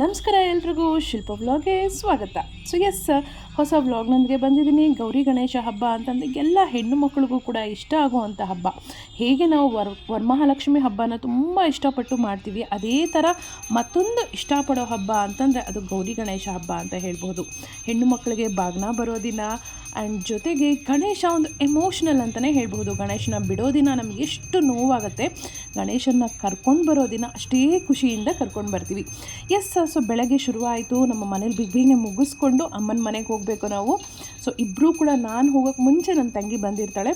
ನಮಸ್ಕಾರ ಎಲ್ರಿಗೂ, ಶಿಲ್ಪ ವ್ಲಾಗ್ಗೆ ಸ್ವಾಗತ. ಸೊ ಎಸ್ ಹೊಸ ವ್ಲಾಗ್ನೊಂದಿಗೆ ಬಂದಿದ್ದೀನಿ. ಗೌರಿ ಗಣೇಶ ಹಬ್ಬ ಅಂತಂದರೆ ಎಲ್ಲ ಹೆಣ್ಣು ಮಕ್ಕಳಿಗೂ ಕೂಡ ಇಷ್ಟ ಆಗುವಂಥ ಹಬ್ಬ. ಹೇಗೆ ನಾವು ವರ್, ವರಮಹಾಲಕ್ಷ್ಮಿ ಹಬ್ಬನ ತುಂಬ ಇಷ್ಟಪಟ್ಟು ಮಾಡ್ತೀವಿ, ಅದೇ ಥರ ಮತ್ತೊಂದು ಇಷ್ಟಪಡೋ ಹಬ್ಬ ಅಂತಂದರೆ ಅದು ಗೌರಿ ಗಣೇಶ ಹಬ್ಬ ಅಂತ ಹೇಳ್ಬೋದು. ಹೆಣ್ಣು ಮಕ್ಕಳಿಗೆ ಬಾಗ್ನ ಬರೋ ದಿನ ಆ್ಯಂಡ್ ಜೊತೆಗೆ ಗಣೇಶ ಒಂದು ಎಮೋಷ್ನಲ್ ಅಂತಲೇ ಹೇಳ್ಬೋದು ಗಣೇಶನ ಬಿಡೋ ದಿನ ನಮ್ಗೆ ಎಷ್ಟು ನೋವಾಗುತ್ತೆ. ಗಣೇಶನ ಕರ್ಕೊಂಡು ಬರೋ ದಿನ ಅಷ್ಟೇ ಖುಷಿಯಿಂದ ಕರ್ಕೊಂಡು ಬರ್ತೀವಿ. ಎಸ್ ಸರ್ ಸೊ ಬೆಳಗ್ಗೆ ಶುರುವಾಯಿತು. ನಮ್ಮ ಮನೇಲಿ ಬಿಗ್ ಬೇಗನೆ ಮುಗಿಸ್ಕೊಂಡು ಅಮ್ಮನ ಮನೆಗೆ ಹೋಗಬೇಕು ನಾವು. ಸೊ ಇಬ್ಬರೂ ಕೂಡ ನಾನು ಹೋಗೋಕ್ಕೆ ಮುಂಚೆ ನನ್ನ ತಂಗಿ ಬಂದಿರ್ತಾಳೆ.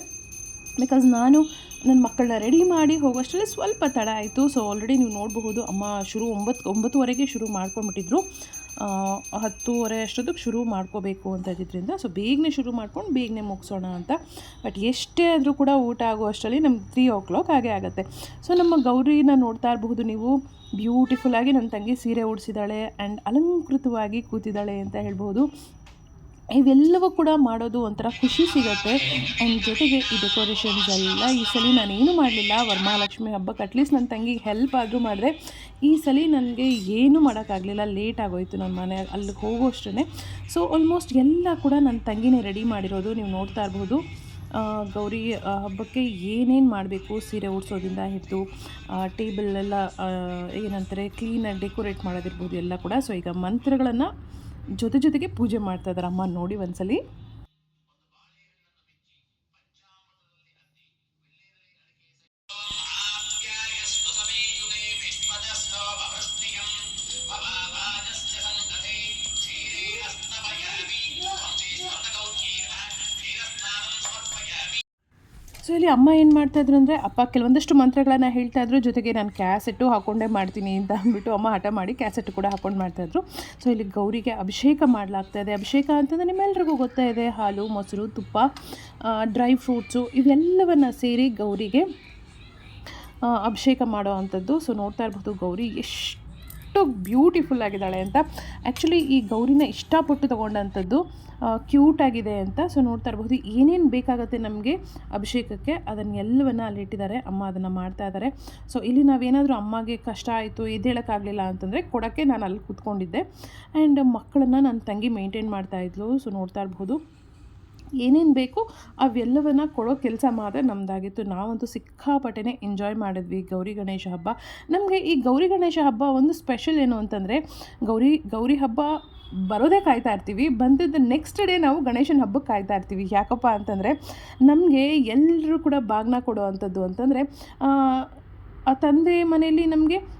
ಬಿಕಾಸ್ ನಾನು ನನ್ನ ಮಕ್ಕಳನ್ನ ರೆಡಿ ಮಾಡಿ ಹೋಗೋಷ್ಟರಲ್ಲಿ ಸ್ವಲ್ಪ ತಡ ಆಯಿತು. ಸೊ ಆಲ್ರೆಡಿ ನೀವು ನೋಡಬಹುದು, ಅಮ್ಮ ಶುರು ಒಂಬತ್ತು ಒಂಬತ್ತುವರೆಗೆ ಶುರು ಮಾಡ್ಕೊಂಡ್ಬಿಟ್ಟಿದ್ರು. ಹತ್ತುವರೆ ಅಷ್ಟೊತ್ತಿಗೆ ಶುರು ಮಾಡ್ಕೋಬೇಕು ಅಂತ ಇದ್ದಿದ್ದರಿಂದ ಸೊ ಬೇಗನೆ ಶುರು ಮಾಡ್ಕೊಂಡು ಬೇಗನೆ ಮುಗಿಸೋಣ ಅಂತ. ಬಟ್ ಎಷ್ಟೇ ಆದರೂ ಕೂಡ ಊಟ ಆಗೋ ಅಷ್ಟರಲ್ಲಿ ನಮ್ಗೆ ತ್ರೀ ಓ ಕ್ಲಾಕ್ ಹಾಗೆ ಆಗುತ್ತೆ. ಸೊ ನಮ್ಮ ಗೌರಿನ ನೋಡ್ತಾ ಇರಬಹುದು ನೀವು. ಬ್ಯೂಟಿಫುಲ್ಲಾಗಿ ನನ್ನ ತಂಗಿ ಸೀರೆ ಉಡಿಸಿದ್ದಾಳೆ ಆ್ಯಂಡ್ ಅಲಂಕೃತವಾಗಿ ಕೂತಿದ್ದಾಳೆ ಅಂತ ಹೇಳ್ಬೋದು ಇವೆಲ್ಲವೂ ಕೂಡ ಮಾಡೋದು ಒಂಥರ ಖುಷಿ ಸಿಗುತ್ತೆ. ಆ್ಯಂಡ್ ಜೊತೆಗೆ ಈ ಡೆಕೋರೇಷನ್ಸ್ ಎಲ್ಲ ಈ ಸಲ ನಾನೇನು ಮಾಡಲಿಲ್ಲ. ವರಮಹಾಲಕ್ಷ್ಮಿ ಹಬ್ಬಕ್ಕೆ ಅಟ್ಲೀಸ್ಟ್ ನನ್ನ ತಂಗಿಗೆ ಹೆಲ್ಪ್ ಆದರೂ ಮಾಡಿದೆ. ಈ ಸಲ ನನಗೆ ಏನೂ ಮಾಡೋಕ್ಕಾಗಲಿಲ್ಲ. ಲೇಟ್ ಆಗೋಯ್ತು ನನ್ನ ಮನೆ ಅಲ್ಲಿಗೆ ಹೋಗೋಷ್ಟೇ ಸೊ ಆಲ್ಮೋಸ್ಟ್ ಎಲ್ಲ ಕೂಡ ನನ್ನ ತಂಗಿನೇ ರೆಡಿ ಮಾಡಿರೋದು. ನೀವು ನೋಡ್ತಾ ಇರ್ಬೋದು. ಗೌರಿ ಹಬ್ಬಕ್ಕೆ ಏನೇನು ಮಾಡಬೇಕು? ಸೀರೆ ಉಡ್ಸೋದ್ರಿಂದ ಹಿಡಿದು ಟೇಬಲ್ ಎಲ್ಲ ಏನಂತಾರೆ ಕ್ಲೀನಾಗಿ ಡೆಕೋರೇಟ್ ಮಾಡೋದಿರ್ಬೋದು ಎಲ್ಲ ಕೂಡ. ಸೊ ಈಗ ಮಂತ್ರಗಳನ್ನು ಜೊತೆ ಜೊತೆಗೆ ಪೂಜೆ ಮಾಡ್ತಾ ಇದ್ದಾರೆ ಅಮ್ಮ ನೋಡಿ ಒಂದ್ಸಲಿ. ಸೊ ಇಲ್ಲಿ ಅಮ್ಮ ಏನು ಮಾಡ್ತಾಯಿದ್ರು ಅಂದರೆ, ಅಪ್ಪ, ಕೆಲವೊಂದಷ್ಟು ಮಂತ್ರಗಳನ್ನು ಹೇಳ್ತಾ ಇದ್ರು. ಜೊತೆಗೆ ನಾನು ಕ್ಯಾಸೆಟ್ಟು ಹಾಕೊಂಡೇ ಮಾಡ್ತೀನಿ ಅಂತ ಅಂದ್ಬಿಟ್ಟು ಅಮ್ಮ ಹಠ ಮಾಡಿ ಕ್ಯಾಸೆಟ್ ಕೂಡ ಹಾಕೊಂಡು ಮಾಡ್ತಾಯಿದ್ರು ಸೊ ಇಲ್ಲಿ ಗೌರಿಗೆ ಅಭಿಷೇಕ ಮಾಡಲಾಗ್ತಾ ಇದೆ. ಅಭಿಷೇಕ ಅಂತಂದರೆ ನಿಮ್ಮೆಲ್ರಿಗೂ ಗೊತ್ತಾ ಇದೆ. ಹಾಲು, ಮೊಸರು, ತುಪ್ಪ ಡ್ರೈ ಫ್ರೂಟ್ಸು ಇವೆಲ್ಲವನ್ನು ಸೇರಿ ಗೌರಿಗೆ ಅಭಿಷೇಕ ಮಾಡೋ ಅಂಥದ್ದು. ಸೊ ನೋಡ್ತಾ ಇರ್ಬೋದು ಗೌರಿ ಎಷ್ಟು ಬ್ಯೂಟಿಫುಲ್ ಆಗಿದ್ದಾಳೆ ಅಂತ. ಆ್ಯಕ್ಚುಲಿ ಈ ಗೌರಿನ ಇಷ್ಟಪಟ್ಟು ತೊಗೊಂಡಂಥದ್ದು ಕ್ಯೂಟ್ ಆಗಿದೆ ಅಂತ ಸೊ ನೋಡ್ತಾ ಇರಬಹುದು ಏನೇನು ಬೇಕಾಗುತ್ತೆ ನಮಗೆ ಅಭಿಷೇಕಕ್ಕೆ ಅದನ್ನೆಲ್ಲವನ್ನು ಅಲ್ಲಿ ಇಟ್ಟಿದ್ದಾರೆ. ಅಮ್ಮ ಅದನ್ನು ಮಾಡ್ತಾ ಇದ್ದಾರೆ. ಸೊ ಇಲ್ಲಿ ನಾವೇನಾದರೂ ಅಮ್ಮಗೆ ಕಷ್ಟ ಆಯಿತು ಎದ್ದೇಳೋಕ್ಕಾಗಲಿಲ್ಲ ಅಂತಂದರೆ ಕೊಡೋಕ್ಕೆ ನಾನು ಅಲ್ಲಿ ಕೂತ್ಕೊಂಡಿದ್ದೆ. ಆ್ಯಂಡ್ ಮಕ್ಕಳನ್ನು ನನ್ನ ತಂಗಿ ಮೇಂಟೈನ್ ಮಾಡ್ತಾ ಇದ್ಲು. ಸೊ ನೋಡ್ತಾ ಇರ್ಬೋದು. ಏನೇನು ಬೇಕು ಅವೆಲ್ಲವನ್ನು ಕೊಡೋ ಕೆಲಸ ಮಾತ್ರ ನಮ್ಮದಾಗಿತ್ತು ನಾವಂತೂ ಸಿಕ್ಕಾಪಟ್ಟೆನೆ ಎಂಜಾಯ್ ಮಾಡಿದ್ವಿ ಗೌರಿ ಗಣೇಶ ಹಬ್ಬ. ನಮಗೆ ಈ ಗೌರಿ ಗಣೇಶ ಹಬ್ಬ ಒಂದು ಸ್ಪೆಷಲ್ ಏನು ಅಂತಂದರೆ, ಗೌರಿ ಗೌರಿ ಹಬ್ಬ ಬರೋದೇ ಕಾಯ್ತಾ ಇರ್ತೀವಿ. ಬಂದಿದ್ದ ನೆಕ್ಸ್ಟ್ ಡೇ ನಾವು ಗಣೇಶನ ಹಬ್ಬಕ್ಕೆ ಕಾಯ್ತಾ ಇರ್ತೀವಿ. ಯಾಕಪ್ಪ ಅಂತಂದರೆ, ನಮಗೆ ಎಲ್ಲರೂ ಕೂಡ ಬಾಗ್ನ ಕೊಡೋ ಅಂಥದ್ದು ಅಂತಂದರೆ ಆ ತಂದೆ ಮನೆಯಲ್ಲಿ ನಮಗೆ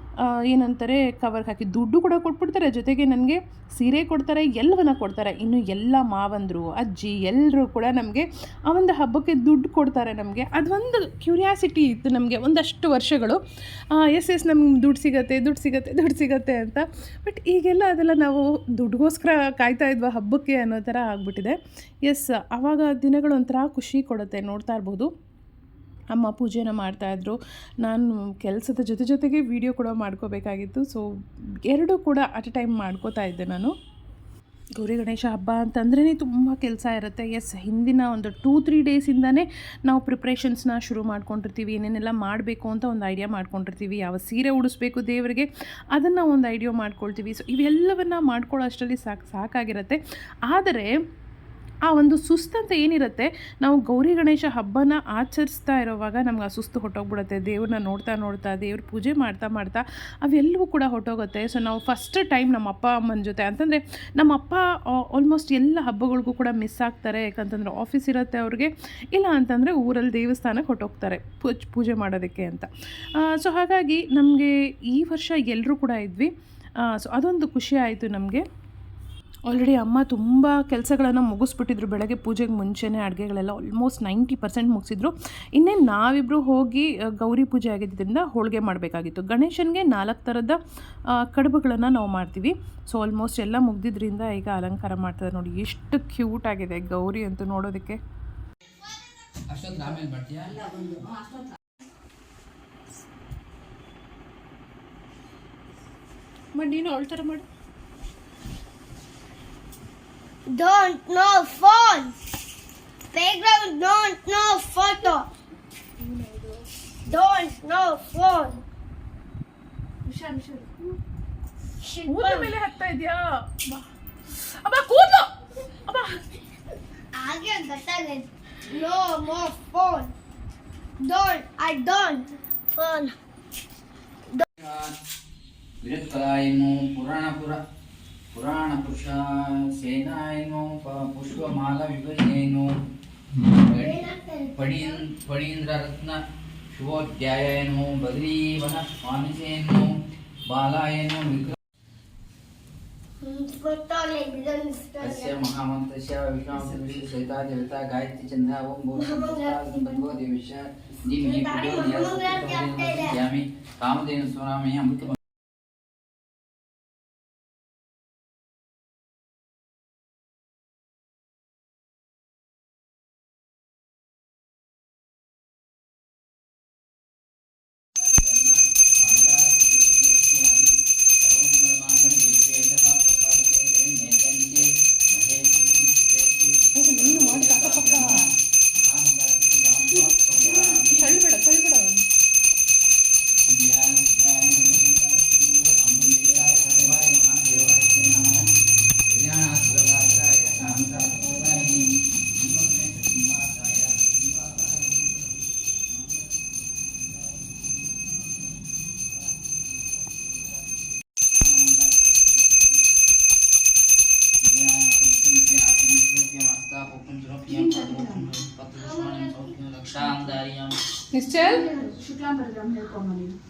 ಏನಂತಾರೆ ಕವರ್ಗೆ ಹಾಕಿ ದುಡ್ಡು ಕೂಡ ಕೊಟ್ಬಿಡ್ತಾರೆ. ಜೊತೆಗೆ ನನಗೆ ಸೀರೆ ಕೊಡ್ತಾರೆ, ಎಲ್ಲವನ್ನ ಕೊಡ್ತಾರೆ. ಇನ್ನು ಎಲ್ಲ ಮಾವಂದರು, ಅಜ್ಜಿ ಎಲ್ಲರೂ ಕೂಡ ನಮಗೆ ಆ ಒಂದು ಹಬ್ಬಕ್ಕೆ ದುಡ್ಡು ಕೊಡ್ತಾರೆ ನಮಗೆ. ಅದೊಂದು ಕ್ಯೂರಿಯಾಸಿಟಿ ಇತ್ತು ನಮಗೆ ಒಂದಷ್ಟು ವರ್ಷಗಳು. ಎಸ್ ಎಸ್ ನಮ್ಗೆ ದುಡ್ಡು ಸಿಗತ್ತೆ ದುಡ್ಡು ಸಿಗತ್ತೆ ದುಡ್ಡು ಸಿಗತ್ತೆ ಅಂತ. ಬಟ್ ಈಗೆಲ್ಲ ಅದೆಲ್ಲ ನಾವು ದುಡ್ಡುಗೋಸ್ಕರ ಕಾಯ್ತಾ ಇದ್ವಾ ಹಬ್ಬಕ್ಕೆ ಅನ್ನೋ ಥರ ಆಗಿಬಿಟ್ಟಿದೆ. ಎಸ್ ಆವಾಗ ದಿನಗಳು ಒಂಥರ ಖುಷಿ ಕೊಡುತ್ತೆ ನೋಡ್ತಾ ಇರ್ಬೋದು. ಅಮ್ಮ ಪೂಜೆನ ಮಾಡ್ತಾಯಿದ್ರು. ನಾನು ಕೆಲಸದ ಜೊತೆ ಜೊತೆಗೆ ವೀಡಿಯೋ ಕೂಡ ಮಾಡ್ಕೋಬೇಕಾಗಿತ್ತು. ಸೊ ಎರಡೂ ಕೂಡ ಅಟ್ ಎ ಟೈಮ್ ಮಾಡ್ಕೋತಾ ಇದ್ದೆ ನಾನು. ಗೌರಿ ಗಣೇಶ ಹಬ್ಬ ಅಂತಂದ್ರೇ ತುಂಬ ಕೆಲಸ ಇರುತ್ತೆ. ಎಸ್ ಹಿಂದಿನ ಒಂದು ಟೂ ತ್ರೀ ಡೇಸಿಂದನೇ ನಾವು ಪ್ರಿಪ್ರೇಷನ್ಸ್ನ ಶುರು ಮಾಡ್ಕೊಂಡಿರ್ತೀವಿ. ಏನೇನೆಲ್ಲ ಮಾಡಬೇಕು ಅಂತ ಒಂದು ಐಡಿಯಾ ಮಾಡ್ಕೊಂಡಿರ್ತೀವಿ. ಯಾವ ಸೀರೆ ಉಡಿಸ್ಬೇಕು ದೇವರಿಗೆ, ಅದನ್ನು ಒಂದು ಐಡಿಯಾ ಮಾಡ್ಕೊಳ್ತೀವಿ. ಸೊ ಇವೆಲ್ಲವನ್ನು ಮಾಡ್ಕೊಳ್ಳೋ ಅಷ್ಟರಲ್ಲಿ ಸಾಕು, ಸಾಕಾಗಿರುತ್ತೆ. ಆದರೆ ಆ ಒಂದು ಸುಸ್ತಂತ ಏನಿರುತ್ತೆ, ನಾವು ಗೌರಿ ಗಣೇಶ ಹಬ್ಬನ ಆಚರಿಸ್ತಾ ಇರೋವಾಗ ನಮ್ಗೆ ಆ ಸುಸ್ತು ಹೊಟ್ಟೋಗ್ಬಿಡುತ್ತೆ ದೇವ್ರನ್ನ ನೋಡ್ತಾ ನೋಡ್ತಾ, ದೇವ್ರ ಪೂಜೆ ಮಾಡ್ತಾ ಮಾಡ್ತಾ ಅವೆಲ್ಲವೂ ಕೂಡ ಹೊಟ್ಟೋಗುತ್ತೆ ಸೊ ನಾವು ಫಸ್ಟ್ ಟೈಮ್ ನಮ್ಮ ಅಪ್ಪ ಅಮ್ಮನ ಜೊತೆ ಅಂತಂದರೆ ನಮ್ಮ ಅಪ್ಪ ಆಲ್ಮೋಸ್ಟ್ ಎಲ್ಲ ಹಬ್ಬಗಳಿಗೂ ಕೂಡ ಮಿಸ್ ಆಗ್ತಾರೆ. ಯಾಕಂತಂದರೆ ಆಫೀಸ್ ಇರುತ್ತೆ ಅವ್ರಿಗೆ. ಇಲ್ಲ ಅಂತಂದರೆ ಊರಲ್ಲಿ ದೇವಸ್ಥಾನಕ್ಕೆ ಹೊಟ್ಟೋಗ್ತಾರೆ ಪೂಜ್ ಪೂಜೆ ಮಾಡೋದಕ್ಕೆ ಅಂತ. ಸೊ ಹಾಗಾಗಿ ನಮಗೆ ಈ ವರ್ಷ ಎಲ್ಲರೂ ಕೂಡ ಇದ್ವಿ. ಸೊ ಅದೊಂದು ಖುಷಿ ಆಯಿತು ನಮಗೆ. ಆಲ್ರೆಡಿ ಅಮ್ಮ ತುಂಬ ಕೆಲಸಗಳನ್ನು ಮುಗಿಸ್ಬಿಟ್ಟಿದ್ರು. ಬೆಳಗ್ಗೆ ಪೂಜೆಗೆ ಮುಂಚೆನೇ ಅಡುಗೆಗಳೆಲ್ಲ ಆಲ್ಮೋಸ್ಟ್ ನೈಂಟಿ ಪರ್ಸೆಂಟ್ ಮುಗಿಸಿದ್ರು. ಇನ್ನೇನು ನಾವಿಬ್ಬರು ಹೋಗಿ ಗೌರಿ ಪೂಜೆ ಆಗಿದ್ದರಿಂದ ಹೋಳಿಗೆ ಮಾಡಬೇಕಾಗಿತ್ತು. ಗಣೇಶನಿಗೆ ನಾಲ್ಕು ಥರದ ಕಡುಬುಗಳನ್ನು ನಾವು ಮಾಡ್ತೀವಿ. ಸೊ ಆಲ್ಮೋಸ್ಟ್ ಎಲ್ಲ ಮುಗ್ದಿದ್ರಿಂದ ಈಗ ಅಲಂಕಾರ ಮಾಡ್ತಾರೆ ನೋಡಿ. ಎಷ್ಟು ಕ್ಯೂಟ್ ಆಗಿದೆ ಗೌರಿ ಅಂತ ನೋಡೋದಕ್ಕೆ. ಅಷ್ಟೊಂದು ಆಮೇಲೆ ಮಾಡ್ತೀಯಾ ಮಾಡಿ ನೀನು ಅವಳ ಥರ ಮಾಡು. Don't know phone. Playground don't know photo. Don't know phone. ಹುಷಾರು ಹುಷಾರು shit ಕೂದಲ bump. ಮೇಲೆ ಹತ್ತಾ ಇದೆಯಾ ಅಮ್ಮ ಕೂದಲು ಅಮ್ಮ ಆಗೆ ಗೊತ್ತಾಗೈತೆ no more phone don't I don't phone ವಿರತ್ಕಲಾಯನು ಪುರಾಣಪುರ ಪುರಾಣ ಪುರುಷ ಸೇನಾಯನು ಪ- ಪುಷ್ಪಮಾಲ ವಿಭಜನೇನು ಪಡೀನ್ ಪಡೀಂದ್ರ ರತ್ನ ಶುಭೋಧ್ಯಾಯನು ಬದ್ರೀವನ ಮಾನಸೇನು ಬಾಲಾಯನು ವಿಕ್ರ ಗೊತ್ತಾಗಲಿ ಅಸ್ಯ ಮಹಾಮಂತ್ರಸ್ಯ ವಿಶ್ವಾಮಿತ್ರ ಸಹಿತಾ ದೇವತಾ ಗಾಯತ್ರಿ ಚಂದ್ರ ಓಂ ಭೋ ದೇವಿಶ ದಿವ್ಯ ಕಾಮಧೇನು ಸ್ವರಾಮಯ ಅಮೃತ ನಿಶ್ಚಲ್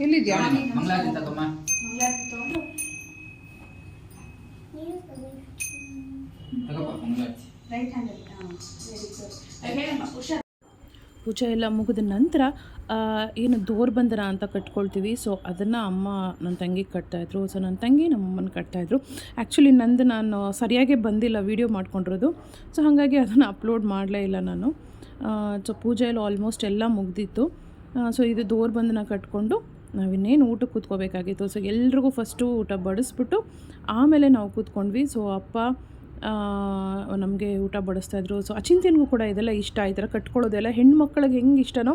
ಎಲ್ಲಿದ್ಯಾ? ಮಂಗಳಾರತಿ ತಗೊಮ್ಮ ತಗೋಪ್ಪ ಮಂಗಳಾರತಿ. ಪೂಜೆ. ಎಲ್ಲ ಮುಗಿದ ನಂತರ ಏನು ಏನು ದೋರ್ಬಂದನ ಅಂತ ಕಟ್ಕೊಳ್ತೀವಿ. ಸೊ ಅದನ್ನು ಅಮ್ಮ ನನ್ನ ತಂಗಿಗೆ ಕಟ್ತಾಯಿದ್ರು ಸೊ ನನ್ನ ತಂಗಿ ನಮ್ಮಮ್ಮನ ಕಟ್ತಾಯಿದ್ರು ಆ್ಯಕ್ಚುಲಿ ನಂದು ನಾನು ಸರಿಯಾಗಿ ಬಂದಿಲ್ಲ ವೀಡಿಯೋ ಮಾಡ್ಕೊಂಡಿರೋದು. ಸೊ ಹಾಗಾಗಿ ಅದನ್ನು ಅಪ್ಲೋಡ್ ಮಾಡಲೇ ಇಲ್ಲ ನಾನು. ಸೊ ಪೂಜೆಯಲ್ಲಿ ಆಲ್ಮೋಸ್ಟ್ ಎಲ್ಲ ಮುಗ್ದಿತ್ತು. ಸೊ ಇದು ದೋರ್ಬಂದನ ಕಟ್ಕೊಂಡು ನಾವಿನ್ನೇನು ಊಟಕ್ಕೆ ಕೂತ್ಕೋಬೇಕಾಗಿತ್ತು. ಸೊ ಎಲ್ರಿಗೂ ಫಸ್ಟು ಊಟ ಬಡಿಸ್ಬಿಟ್ಟು ಆಮೇಲೆ ನಾವು ಕೂತ್ಕೊಂಡ್ವಿ. ಸೊ ಅಪ್ಪ ನಮಗೆ ಊಟ ಬಡಿಸ್ತಾಯಿದ್ರು ಸೊ ಅಚಿಂತ್ಯನಿಗೂ ಕೂಡ ಇದೆಲ್ಲ ಇಷ್ಟ. ಈ ಥರ ಕಟ್ಕೊಳ್ಳೋದೆಲ್ಲ ಹೆಣ್ಮಕ್ಳಿಗೆ ಹೆಂಗೆ ಇಷ್ಟನೋ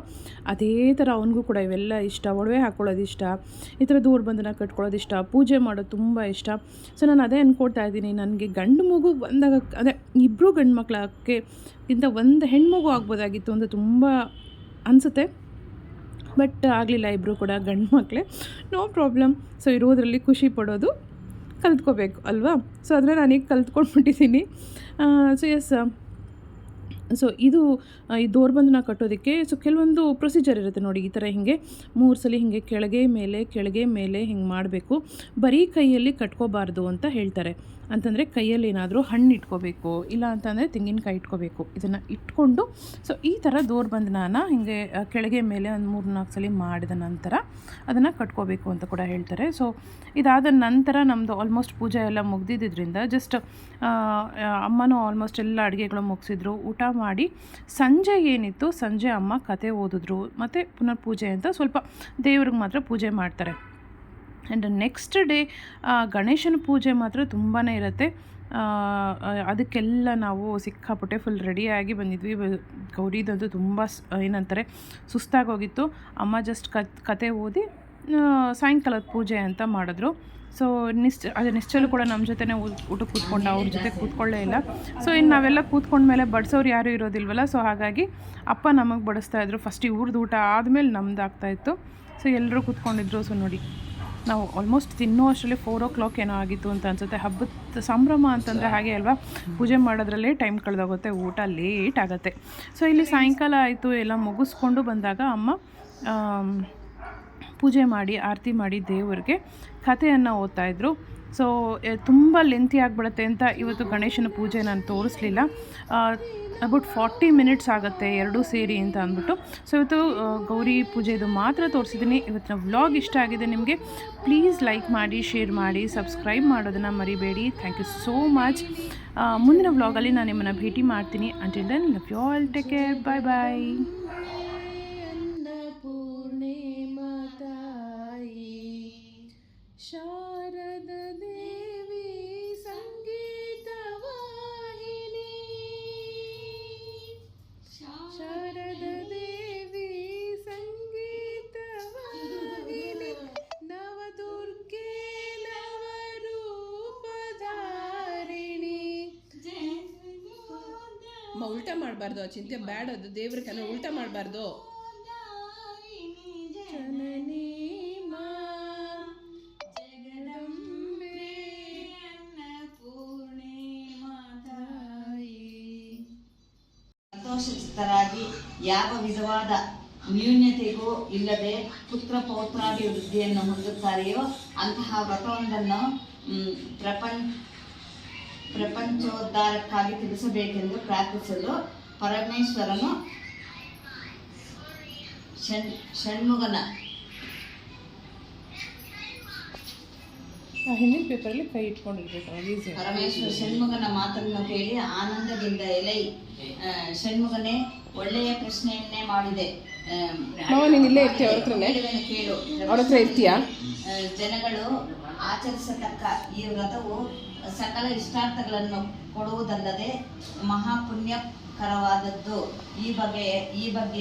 ಅದೇ ಥರ ಅವನಿಗೂ ಕೂಡ ಇವೆಲ್ಲ ಇಷ್ಟ. ಒಡವೆ ಹಾಕ್ಕೊಳ್ಳೋದು ಇಷ್ಟ. ಈ ಥರ ದೂರ ಬಂದನ ಕಟ್ಕೊಳ್ಳೋದು ಇಷ್ಟ. ಪೂಜೆ ಮಾಡೋದು ತುಂಬ ಇಷ್ಟ. ಸೊ ನಾನು ಅದೇ ಅಂದ್ಕೊಳ್ತಾ ಇದ್ದೀನಿ. ನನಗೆ ಗಂಡು ಮಗು ಬಂದಾಗ, ಅದೇ ಇಬ್ಬರು ಗಂಡು ಮಕ್ಕಳಕ್ಕೆ ಇಂಥ ಒಂದು ಹೆಣ್ಮಗು ಆಗ್ಬೋದಾಗಿತ್ತು ಅಂತ ತುಂಬ ಅನಿಸುತ್ತೆ. ಬಟ್ ಆಗಲಿಲ್ಲ ಇಬ್ಬರು ಕೂಡ ಗಂಡು ಮಕ್ಕಳೇ ನೋ ಪ್ರಾಬ್ಲಮ್ ಸೊ ಇರೋದ್ರಲ್ಲಿ ಖುಷಿ ಪಡೋದು. ಕಲ್ತ್ಕೋಬೇಕು ಅಲ್ವಾ? ಸೊ ಅದನ್ನ ನಾನೀಗ ಕಲ್ತ್ಕೊಂಡ್ಬಿಟ್ಟಿದ್ದೀನಿ. ಸೊ ಎಸ್ ಸೊ ಇದು ಈ ದೋರ್ಬಂದನ ಕಟ್ಟೋದಕ್ಕೆ ಸೊ ಕೆಲವೊಂದು ಪ್ರೊಸೀಜರ್ ಇರುತ್ತೆ ನೋಡಿ, ಈ ಥರ ಹಿಂಗೆ ಮೂರು ಸಲ ಹಿಂಗೆ ಕೆಳಗೆ ಮೇಲೆ ಕೆಳಗೆ ಮೇಲೆ ಹಿಂಗೆ ಮಾಡಬೇಕು. ಬರೀ ಕೈಯಲ್ಲಿ ಕಟ್ಕೋಬಾರ್ದು ಅಂತ ಹೇಳ್ತಾರೆ. ಅಂತಂದರೆ ಕೈಯಲ್ಲಿ ಏನಾದರೂ ಹಣ್ಣು ಇಟ್ಕೋಬೇಕು, ಇಲ್ಲ ಅಂತಂದರೆ ತೆಂಗಿನಕಾಯಿ ಇಟ್ಕೋಬೇಕು. ಇದನ್ನು ಇಟ್ಕೊಂಡು ಸೊ ಈ ಥರ ದೋರ್ಬಂದನ ಹಿಂಗೆ ಕೆಳಗೆ ಮೇಲೆ ಒಂದು ಮೂರು ನಾಲ್ಕು ಸಲ ಮಾಡಿದ ನಂತರ ಅದನ್ನು ಕಟ್ಕೋಬೇಕು ಅಂತ ಕೂಡ ಹೇಳ್ತಾರೆ. ಸೊ ಇದಾದ ನಂತರ ನಮ್ಮದು ಆಲ್ಮೋಸ್ಟ್ ಪೂಜೆ ಎಲ್ಲ ಮುಗ್ದಿದ್ದರಿಂದ ಜಸ್ಟ್ ಅಮ್ಮನೂ ಆಲ್ಮೋಸ್ಟ್ ಎಲ್ಲ ಅಡುಗೆಗಳು ಮುಗಿಸಿದ್ರು. ಊಟ ಮಾಡಿ ಸಂಜೆ ಏನಿತ್ತು ಸಂಜೆ ಅಮ್ಮ ಕತೆ ಓದಿದ್ರು ಮತ್ತು ಪುನರ್ ಪೂಜೆ ಅಂತ ಸ್ವಲ್ಪ ದೇವ್ರಿಗೆ ಮಾತ್ರ ಪೂಜೆ ಮಾಡ್ತಾರೆ. ಆ್ಯಂಡ್ ನೆಕ್ಸ್ಟ್ ಡೇ ಗಣೇಶನ ಪೂಜೆ ಮಾತ್ರ ತುಂಬಾ ಇರುತ್ತೆ. ಅದಕ್ಕೆಲ್ಲ ನಾವು ಸಿಕ್ಕಾಪಟ್ಟೆ ಫುಲ್ ರೆಡಿಯಾಗಿ ಬಂದಿದ್ವಿ. ಗೌರಿದಂತೂ ತುಂಬ ಏನಂತಾರೆ ಸುಸ್ತಾಗೋಗಿತ್ತು ಅಮ್ಮ ಜಸ್ಟ್ ಕತ್, ಕತೆ ಓದಿ ಸಾಯಂಕಾಲದ ಪೂಜೆ ಅಂತ ಮಾಡಿದ್ರು. ಸೊ ನಿಶ್ಚ ಅದು ನಿಶ್ಚಲು ಕೂಡ ನಮ್ಮ ಜೊತೆನೇ ಊಟ ಕೂತ್ಕೊಂಡು ಅವ್ರ ಜೊತೆ ಕೂತ್ಕೊಳ್ಳೇ ಇಲ್ಲ. ಸೊ ಇನ್ನು ನಾವೆಲ್ಲ ಕೂತ್ಕೊಂಡ ಮೇಲೆ ಬಡಿಸೋರು ಯಾರೂ ಇರೋದಿಲ್ವಲ್ಲ? ಸೊ ಹಾಗಾಗಿ ಅಪ್ಪ ನಮಗೆ ಬಡಿಸ್ತಾ ಇದ್ರು. ಫಸ್ಟ್ ಇವ್ರದ್ದು ಊಟ ಆದಮೇಲೆ ನಮ್ದು ಆಗ್ತಾಯಿತ್ತು ಸೊ ಎಲ್ಲರೂ ಕೂತ್ಕೊಂಡಿದ್ರು. ಸೊ ನೋಡಿ ನಾವು ಆಲ್ಮೋಸ್ಟ್ ತಿನ್ನೋ ಅಷ್ಟರಲ್ಲಿ ಫೋರ್ ಓ ಕ್ಲಾಕ್ ಏನೋ ಆಗಿತ್ತು ಅಂತ ಅನ್ಸುತ್ತೆ. ಹಬ್ಬದ ಸಂಭ್ರಮ ಅಂತಂದರೆ ಹಾಗೆ ಅಲ್ವಾ? ಪೂಜೆ ಮಾಡೋದ್ರಲ್ಲೇ ಟೈಮ್ ಕಳೆದೋಗುತ್ತೆ. ಊಟ ಲೇಟ್ ಆಗುತ್ತೆ. ಸೊ ಇಲ್ಲಿ ಸಾಯಂಕಾಲ ಆಯಿತು. ಎಲ್ಲ ಮುಗಿಸ್ಕೊಂಡು ಬಂದಾಗ ಅಮ್ಮ ಪೂಜೆ ಮಾಡಿ, ಆರತಿ ಮಾಡಿ ದೇವರಿಗೆ ಕಥೆಯನ್ನು ಓದ್ತಾಯಿದ್ರು ಸೊ ತುಂಬ ಲೆಂತಿ ಆಗಿಬಿಡುತ್ತೆ ಅಂತ ಇವತ್ತು ಗಣೇಶನ ಪೂಜೆ ನಾನು ತೋರಿಸ್ಲಿಲ್ಲ. ಅಬೌಟ್ ಫಾರ್ಟಿ ಮಿನಿಟ್ಸ್ ಆಗುತ್ತೆ ಎರಡೂ ಸೇರಿ ಅಂತ ಅಂದ್ಬಿಟ್ಟು. ಸೊ ಇವತ್ತು ಗೌರಿ ಪೂಜೆದು ಮಾತ್ರ ತೋರಿಸಿದ್ದೀನಿ ಇವತ್ತಿನ ವ್ಲಾಗ್ ಇಷ್ಟ ಆಗಿದೆ ನಿಮಗೆ ಪ್ಲೀಸ್ ಲೈಕ್ ಮಾಡಿ ಶೇರ್ ಮಾಡಿ ಸಬ್ಸ್ಕ್ರೈಬ್ ಮಾಡೋದನ್ನು ಮರಿಬೇಡಿ. ಥ್ಯಾಂಕ್ ಯು ಸೋ ಮಚ್ ಮುಂದಿನ ವ್ಲಾಗಲ್ಲಿ ನಾನು ನಿಮ್ಮನ್ನು ಭೇಟಿ ಮಾಡ್ತೀನಿ. Until then love you all take care bye bye ಜಗದ ದೇವಿ ಸಂಗೀತವಾಹಿನಿ ಶಾರದ ದೇವಿ ಸಂಗೀತವಾಹಿನಿ ನವದುರ್ಗೆ ನವರೂಪಧಾರಿಣಿ. ಅಮ್ಮ ಉಲ್ಟಾ ಮಾಡಬಾರ್ದು ಆ ಚಿಂತೆ ಬ್ಯಾಡದು ದೇವ್ರ ಕನ್ನ ಉಲ್ಟಾ ಮಾಡಬಾರ್ದು. ವಿಧವಾದ ನ್ಯೂನ್ಯತೆಗೂ ಇಲ್ಲದೆ ಪುತ್ರ ಪೌತ್ರಾಭಿವೃದ್ಧಿಯನ್ನು ಹೊಂದುತ್ತಾರೆಯೋ ಅಂತಹ ವ್ರತವೊಂದನ್ನು ಮ್, ಪ್ರಪಂಚ ಪ್ರಪಂಚೋದ್ಧಾರಕ್ಕಾಗಿ ತಿಳಿಸಬೇಕೆಂದು ಪ್ರಾರ್ಥಿಸಲು ಪರಮೇಶ್ವರನು ಷಣ್ ಷಣ್ಮುಗನ ಹಿಂದಿನ ಪೇಪರಲ್ಲಿ ಕೈ ಇಟ್ಕೊಂಡಿರ್ಬೇಕು ಪರಮೇಶ್ವರ್ ಷಣ್ಮುಗನ ಮಾತನ್ನು ಕೇಳಿ ಆನಂದದಿಂದ ಎಲೈ ಷಣ್ಮುಖನೇ ಒಳ್ಳೆಯ ಪ್ರಶ್ನೆಯನ್ನೇ ಮಾಡಿದೆ. ನೀನ್ ಇಲ್ಲೇ ಇರ್ತೀಯ ಅವ್ರ ಹತ್ರನೇ? ಕೇಳು. ಅವ್ರ ಹತ್ರ ಇರ್ತೀಯಾ? ಜನಗಳು ಆಚರಿಸತಕ್ಕ ಈ ವ್ರತವು ಸಕಲ ಇಷ್ಟಾರ್ಥಗಳನ್ನು ಕೊಡುವುದಲ್ಲದೆ ಮಹಾಪುಣ್ಯಕರವಾದದ್ದು. ಈ ಬಗ್ಗೆ ಈ ಬಗ್ಗೆ